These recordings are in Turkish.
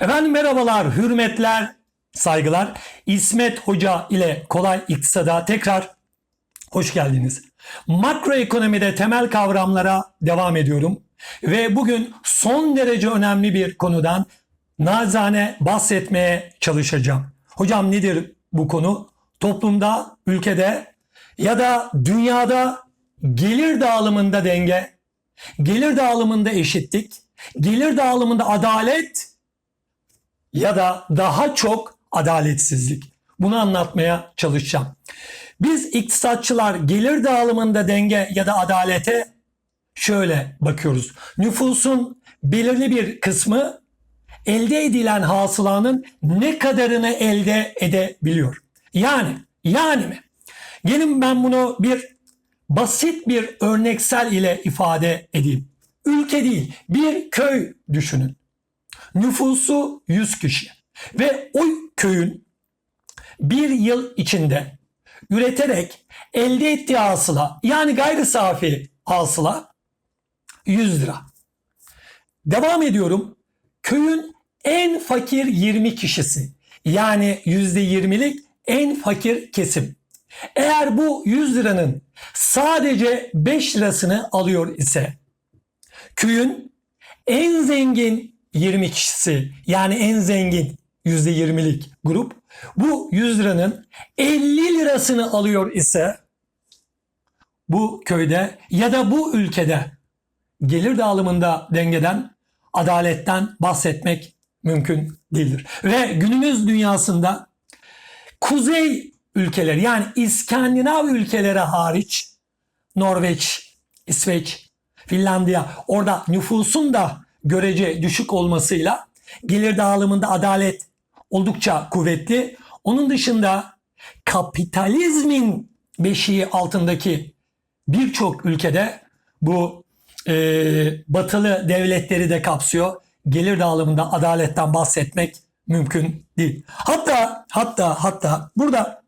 Efendim merhabalar, hürmetler, saygılar. İsmet Hoca ile Kolay İktisada tekrar hoş geldiniz. Makroekonomide temel kavramlara devam ediyorum. Ve bugün son derece önemli bir konudan nazane bahsetmeye çalışacağım. Hocam nedir bu konu? Toplumda, ülkede ya da dünyada gelir dağılımında denge, gelir dağılımında eşitlik, gelir dağılımında adalet ya da daha çok adaletsizlik. Bunu anlatmaya çalışacağım. Biz iktisatçılar gelir dağılımında denge ya da adalete şöyle bakıyoruz. Nüfusun belirli bir kısmı elde edilen hasılanın ne kadarını elde edebiliyor. Yani, yani mi? Gelin ben bunu bir basit bir örneksel ile ifade edeyim. Ülke değil, bir köy düşünün. Nüfusu 100 kişi ve o köyün bir yıl içinde üreterek elde ettiği hasıla yani gayri safi hasıla 100 lira. Devam ediyorum. Köyün en fakir 20 kişisi yani %20'lik en fakir kesim. Eğer bu 100 liranın sadece 5 lirasını alıyor ise köyün en zengin 20 kişisi yani en zengin %20'lik grup bu 100 liranın 50 lirasını alıyor ise bu köyde ya da bu ülkede gelir dağılımında dengeden, adaletten bahsetmek mümkün değildir. Ve günümüz dünyasında kuzey ülkeleri yani İskandinav ülkeleri hariç Norveç, İsveç, Finlandiya orada nüfusun da görece düşük olmasıyla gelir dağılımında adalet oldukça kuvvetli. Onun dışında kapitalizmin beşiği altındaki birçok ülkede bu e, batılı devletleri de kapsıyor. Gelir dağılımında adaletten bahsetmek mümkün değil. Hatta hatta hatta burada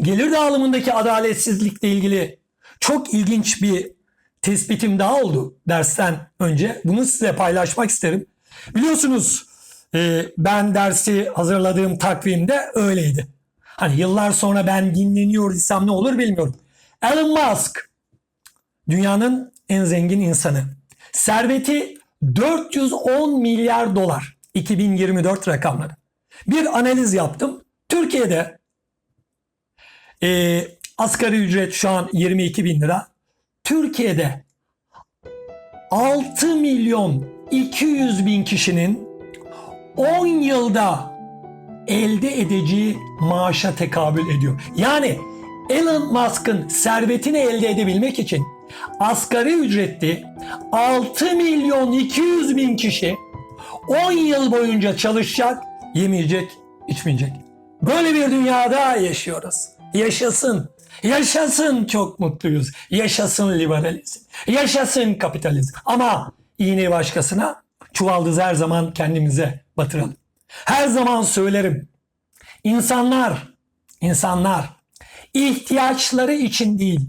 gelir dağılımındaki adaletsizlikle ilgili çok ilginç bir tespitim daha oldu dersten önce. Bunu size paylaşmak isterim. Biliyorsunuz e, ben dersi hazırladığım takvimde öyleydi. Hani yıllar sonra ben dinleniyor isem ne olur bilmiyorum. Elon Musk dünyanın en zengin insanı. Serveti 410 milyar dolar 2024 rakamları. Bir analiz yaptım. Türkiye'de e, asgari ücret şu an 22 bin lira. Türkiye'de 6 milyon 200 bin kişinin 10 yılda elde edeceği maaşa tekabül ediyor. Yani Elon Musk'ın servetini elde edebilmek için asgari ücretli 6 milyon 200 bin kişi 10 yıl boyunca çalışacak, yemeyecek, içmeyecek. Böyle bir dünyada yaşıyoruz. Yaşasın. Yaşasın çok mutluyuz. Yaşasın liberalizm. Yaşasın kapitalizm. Ama iğneyi başkasına, çuvaldızı her zaman kendimize batıralım. Her zaman söylerim. İnsanlar, insanlar ihtiyaçları için değil,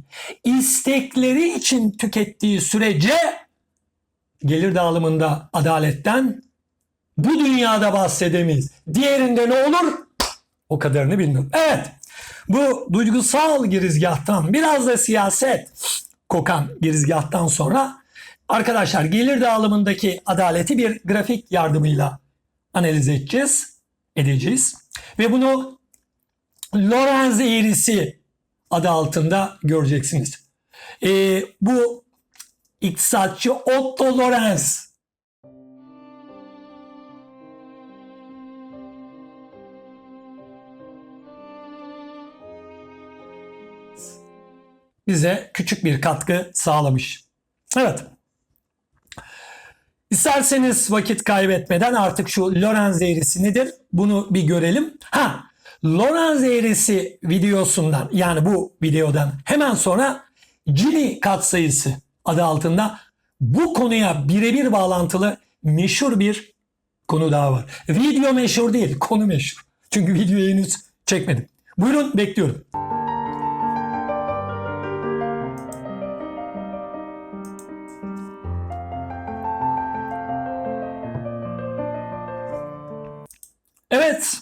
istekleri için tükettiği sürece gelir dağılımında adaletten bu dünyada bahsedemeyiz. Diğerinde ne olur? O kadarını bilmiyorum. Evet. Bu duygusal girizgahtan biraz da siyaset kokan girizgahtan sonra arkadaşlar gelir dağılımındaki adaleti bir grafik yardımıyla analiz edeceğiz, edeceğiz. Ve bunu Lorenz eğrisi adı altında göreceksiniz. Ee, bu iktisatçı Otto Lorenz bize küçük bir katkı sağlamış. Evet. İsterseniz vakit kaybetmeden artık şu Lorenz eğrisi nedir? Bunu bir görelim. Ha, Lorenz eğrisi videosundan yani bu videodan hemen sonra Gini katsayısı adı altında bu konuya birebir bağlantılı meşhur bir konu daha var. Video meşhur değil, konu meşhur. Çünkü videoyu henüz çekmedim. Buyurun bekliyorum. Evet.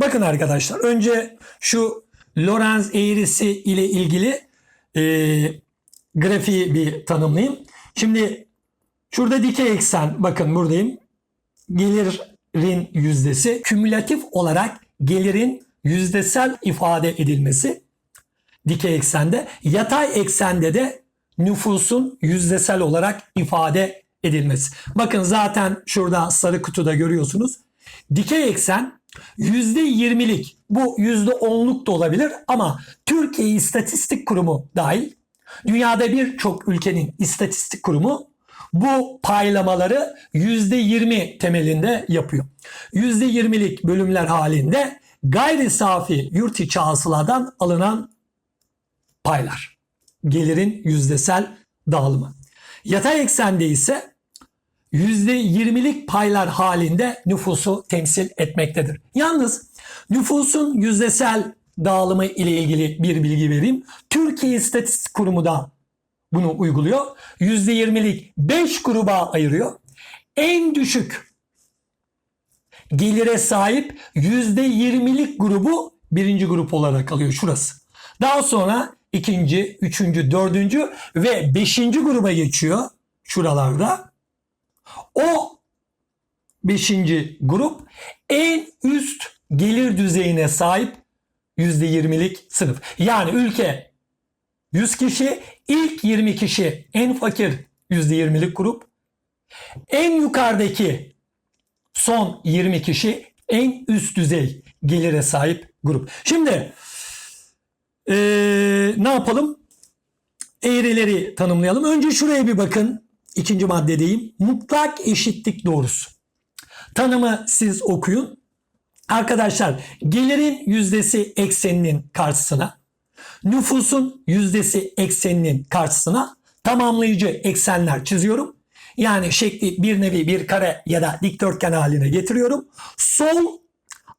Bakın arkadaşlar önce şu Lorenz eğrisi ile ilgili e, grafiği bir tanımlayayım. Şimdi şurada dikey eksen bakın buradayım. Gelirin yüzdesi kümülatif olarak gelirin yüzdesel ifade edilmesi dikey eksende. Yatay eksende de nüfusun yüzdesel olarak ifade edilmesi. Bakın zaten şurada sarı kutuda görüyorsunuz. Dikey eksen %20'lik bu %10'luk da olabilir ama Türkiye İstatistik Kurumu dahil dünyada birçok ülkenin istatistik kurumu bu paylamaları %20 temelinde yapıyor. %20'lik bölümler halinde gayri safi yurt içi hasıladan alınan paylar. Gelirin yüzdesel dağılımı. Yatay eksende ise %20'lik paylar halinde nüfusu temsil etmektedir. Yalnız nüfusun yüzdesel dağılımı ile ilgili bir bilgi vereyim. Türkiye İstatistik Kurumu da bunu uyguluyor. %20'lik 5 gruba ayırıyor. En düşük gelire sahip %20'lik grubu birinci grup olarak alıyor şurası. Daha sonra ikinci, üçüncü, dördüncü ve beşinci gruba geçiyor şuralarda. O beşinci grup en üst gelir düzeyine sahip %20'lik sınıf. Yani ülke 100 kişi, ilk 20 kişi en fakir %20'lik grup. En yukarıdaki son 20 kişi en üst düzey gelire sahip grup. Şimdi ee, ne yapalım? Eğrileri tanımlayalım. Önce şuraya bir bakın. İkinci maddedeyim. Mutlak eşitlik doğrusu. Tanımı siz okuyun. Arkadaşlar gelirin yüzdesi ekseninin karşısına, nüfusun yüzdesi ekseninin karşısına tamamlayıcı eksenler çiziyorum. Yani şekli bir nevi bir kare ya da dikdörtgen haline getiriyorum. Sol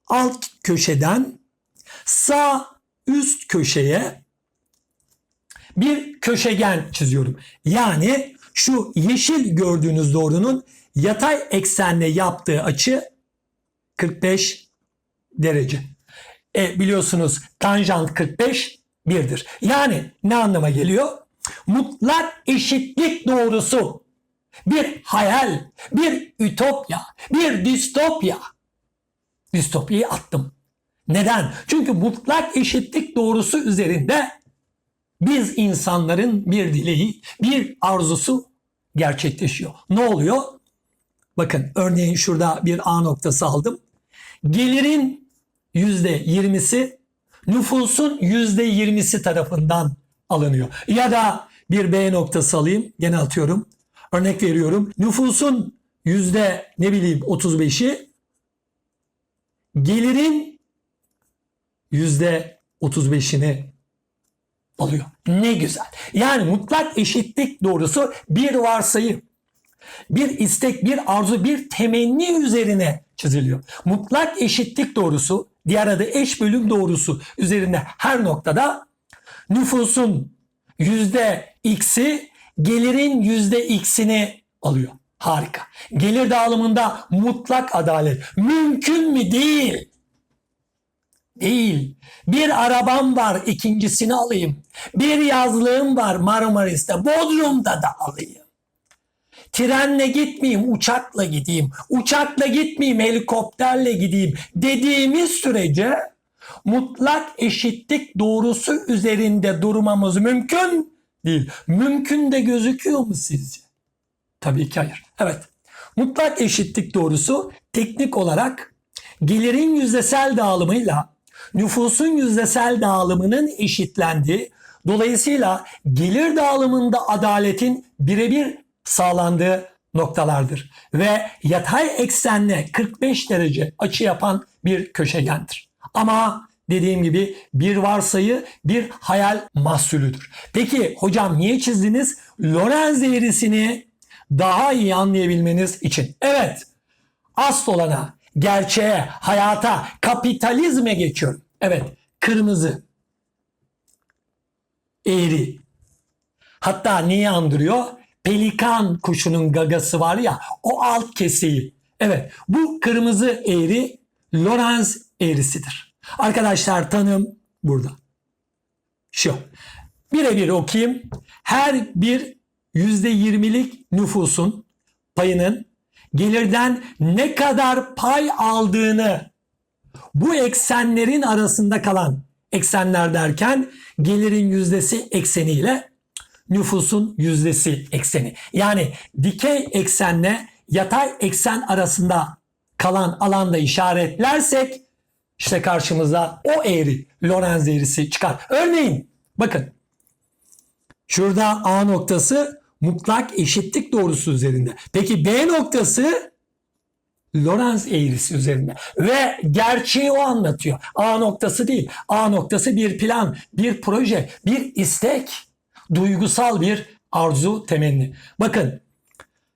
alt köşeden sağ üst köşeye bir köşegen çiziyorum. Yani şu yeşil gördüğünüz doğrunun yatay eksenle yaptığı açı 45 derece. E, biliyorsunuz tanjant 45 birdir. Yani ne anlama geliyor? Mutlak eşitlik doğrusu bir hayal, bir ütopya, bir distopya. Distopyayı attım. Neden? Çünkü mutlak eşitlik doğrusu üzerinde biz insanların bir dileği, bir arzusu gerçekleşiyor. Ne oluyor? Bakın örneğin şurada bir A noktası aldım. Gelirin yüzde yirmisi nüfusun yüzde yirmisi tarafından alınıyor. Ya da bir B noktası alayım. Gene atıyorum. Örnek veriyorum. Nüfusun yüzde ne bileyim 35'i gelirin yüzde 35'ini alıyor. Ne güzel. Yani mutlak eşitlik doğrusu bir varsayım, bir istek, bir arzu, bir temenni üzerine çiziliyor. Mutlak eşitlik doğrusu, diğer adı eş bölüm doğrusu üzerinde her noktada nüfusun yüzde x'i gelirin yüzde x'ini alıyor. Harika. Gelir dağılımında mutlak adalet. Mümkün mü? Değil. Değil. Bir arabam var ikincisini alayım. Bir yazlığım var Marmaris'te Bodrum'da da alayım. Trenle gitmeyeyim uçakla gideyim. Uçakla gitmeyeyim helikopterle gideyim dediğimiz sürece mutlak eşitlik doğrusu üzerinde durmamız mümkün değil. Mümkün de gözüküyor mu sizce? Tabii ki hayır. Evet. Mutlak eşitlik doğrusu teknik olarak gelirin yüzdesel dağılımıyla nüfusun yüzdesel dağılımının eşitlendiği, dolayısıyla gelir dağılımında adaletin birebir sağlandığı noktalardır. Ve yatay eksenle 45 derece açı yapan bir köşegendir. Ama dediğim gibi bir varsayı bir hayal mahsulüdür. Peki hocam niye çizdiniz? Lorenz eğrisini daha iyi anlayabilmeniz için. Evet asıl olana, gerçeğe, hayata, kapitalizme geçiyorum. Evet kırmızı, eğri. Hatta neyi andırıyor? Pelikan kuşunun gagası var ya o alt keseyi. Evet bu kırmızı eğri Lorenz eğrisidir. Arkadaşlar tanım burada. Şu. Birebir okuyayım. Her bir %20'lik nüfusun payının gelirden ne kadar pay aldığını bu eksenlerin arasında kalan eksenler derken gelirin yüzdesi ekseniyle nüfusun yüzdesi ekseni. Yani dikey eksenle yatay eksen arasında kalan alanda işaretlersek işte karşımıza o eğri, Lorenz eğrisi çıkar. Örneğin bakın şurada A noktası mutlak eşitlik doğrusu üzerinde. Peki B noktası Lorenz eğrisi üzerinde ve gerçeği o anlatıyor. A noktası değil. A noktası bir plan, bir proje, bir istek, duygusal bir arzu temenni. Bakın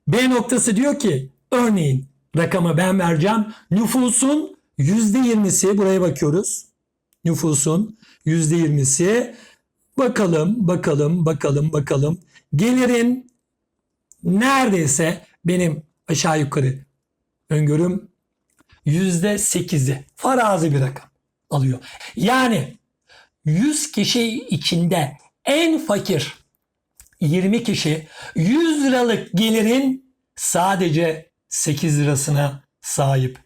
B noktası diyor ki örneğin rakamı ben vereceğim. Nüfusun %20'si buraya bakıyoruz. Nüfusun %20'si bakalım bakalım bakalım bakalım gelirin neredeyse benim aşağı yukarı öngörüm %8'i farazi bir rakam alıyor. Yani 100 kişi içinde en fakir 20 kişi 100 liralık gelirin sadece 8 lirasına sahip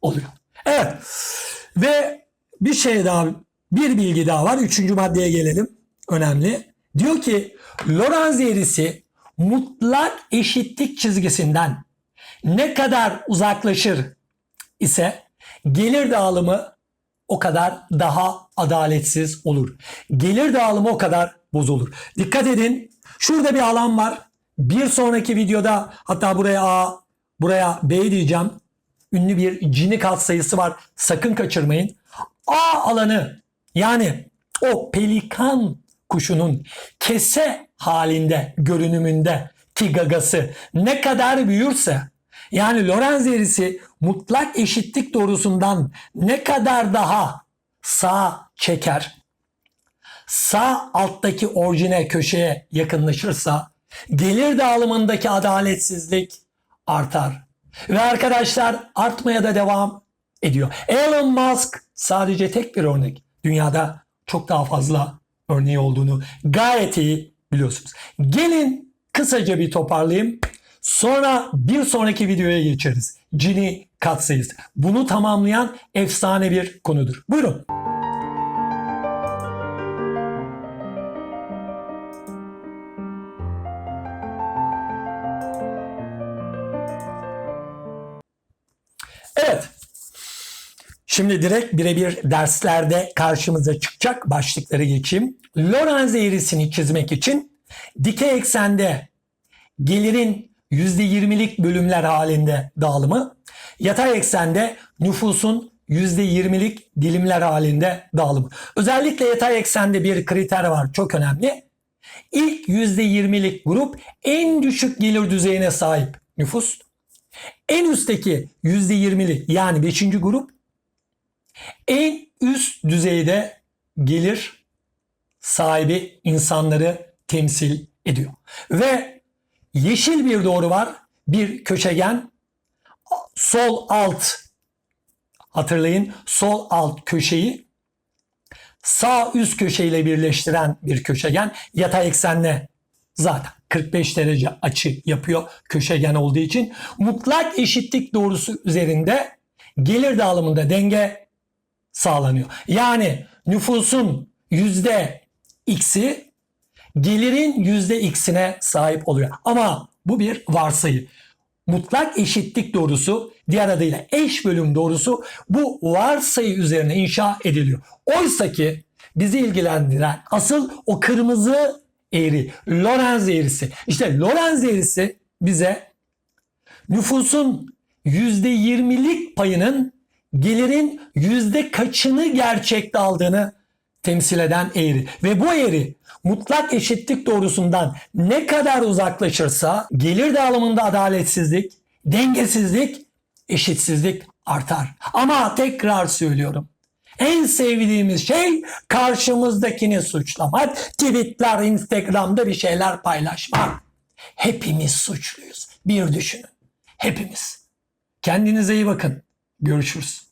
oluyor. Evet ve bir şey daha bir bilgi daha var. Üçüncü maddeye gelelim. Önemli. Diyor ki Lorenz eğrisi mutlak eşitlik çizgisinden ne kadar uzaklaşır ise gelir dağılımı o kadar daha adaletsiz olur. Gelir dağılımı o kadar bozulur. Dikkat edin. Şurada bir alan var. Bir sonraki videoda hatta buraya A, buraya B diyeceğim. Ünlü bir cini katsayısı var. Sakın kaçırmayın. A alanı yani o pelikan kuşunun kese halinde görünümünde ki gagası ne kadar büyürse yani Lorenz eğrisi mutlak eşitlik doğrusundan ne kadar daha sağ çeker sağ alttaki orijine köşeye yakınlaşırsa gelir dağılımındaki adaletsizlik artar. Ve arkadaşlar artmaya da devam ediyor. Elon Musk sadece tek bir örnek. Dünyada çok daha fazla örneği olduğunu gayet iyi biliyorsunuz. Gelin kısaca bir toparlayayım. Sonra bir sonraki videoya geçeriz. Gini katsayısı. Bunu tamamlayan efsane bir konudur. Buyurun. Şimdi direkt birebir derslerde karşımıza çıkacak başlıkları geçeyim. Lorenz eğrisini çizmek için dikey eksende gelirin %20'lik bölümler halinde dağılımı, yatay eksende nüfusun %20'lik dilimler halinde dağılımı. Özellikle yatay eksende bir kriter var çok önemli. İlk %20'lik grup en düşük gelir düzeyine sahip nüfus. En üstteki %20'lik yani 5. grup en üst düzeyde gelir sahibi insanları temsil ediyor. Ve yeşil bir doğru var. Bir köşegen sol alt hatırlayın sol alt köşeyi sağ üst köşeyle birleştiren bir köşegen yatay eksenle zaten 45 derece açı yapıyor köşegen olduğu için. Mutlak eşitlik doğrusu üzerinde gelir dağılımında denge sağlanıyor. Yani nüfusun yüzde x'i gelirin yüzde x'ine sahip oluyor. Ama bu bir varsayı. Mutlak eşitlik doğrusu diğer adıyla eş bölüm doğrusu bu varsayı üzerine inşa ediliyor. Oysa ki bizi ilgilendiren asıl o kırmızı eğri, Lorenz eğrisi. İşte Lorenz eğrisi bize nüfusun %20'lik payının gelirin yüzde kaçını gerçekte aldığını temsil eden eğri. Ve bu eğri mutlak eşitlik doğrusundan ne kadar uzaklaşırsa gelir dağılımında adaletsizlik, dengesizlik, eşitsizlik artar. Ama tekrar söylüyorum. En sevdiğimiz şey karşımızdakini suçlamak, tweetler, Instagram'da bir şeyler paylaşmak. Hepimiz suçluyuz. Bir düşünün. Hepimiz. Kendinize iyi bakın. Görüşürüz.